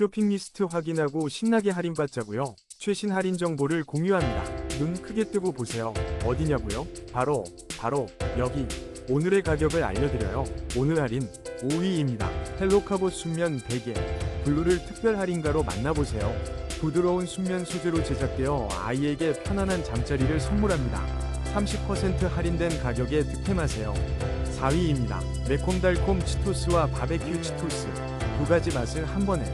쇼핑 리스트 확인하고 신나게 할인받자고요. 최신 할인 정보를 공유합니다. 눈 크게 뜨고 보세요. 어디냐고요? 바로 바로 여기. 오늘의 가격을 알려드려요. 오늘 할인 5위입니다. 헬로카보 순면 베개 블루를 특별 할인가로 만나보세요. 부드러운 순면 소재로 제작되어 아이에게 편안한 잠자리를 선물합니다. 30% 할인된 가격에 득템하세요. 4위입니다. 매콤달콤 치토스와 바베큐 치토스 두 가지 맛을 한 번에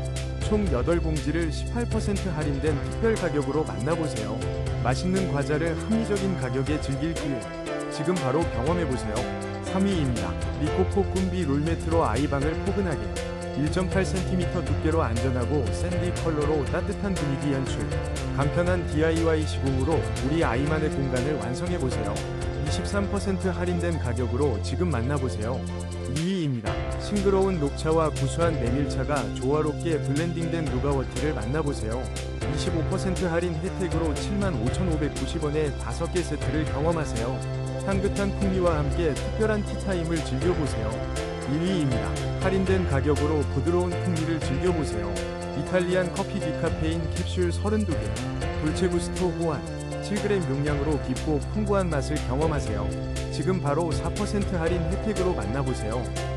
총 8봉지를 18% 할인된 특별 가격으로 만나보세요. 맛있는 과자를 합리적인 가격에 즐길 기회. 지금 바로 경험해보세요. 3위입니다. 리코코 꿈비 롤매트로 아이방을 포근하게 1.8cm 두께로 안전하고 샌디 컬러로 따뜻한 분위기 연출. 간편한 DIY 시공으로 우리 아이만의 공간을 완성해보세요. 23% 할인된 가격으로 지금 만나보세요. 2위입니다. 싱그러운 녹차와 구수한 메밀차가 조화롭게 블렌딩된 누가워티를 만나보세요. 25% 할인 혜택으로 75,590원에 5개 세트를 경험하세요. 향긋한 풍미와 함께 특별한 티타임을 즐겨보세요. 1위입니다. 할인된 가격으로 부드러운 풍미를 즐겨보세요. 이탈리안 커피 디카페인 캡슐 32개, 돌체구스토 호환, 7g 용량으로 깊고 풍부한 맛을 경험하세요. 지금 바로 4% 할인 혜택으로 만나보세요.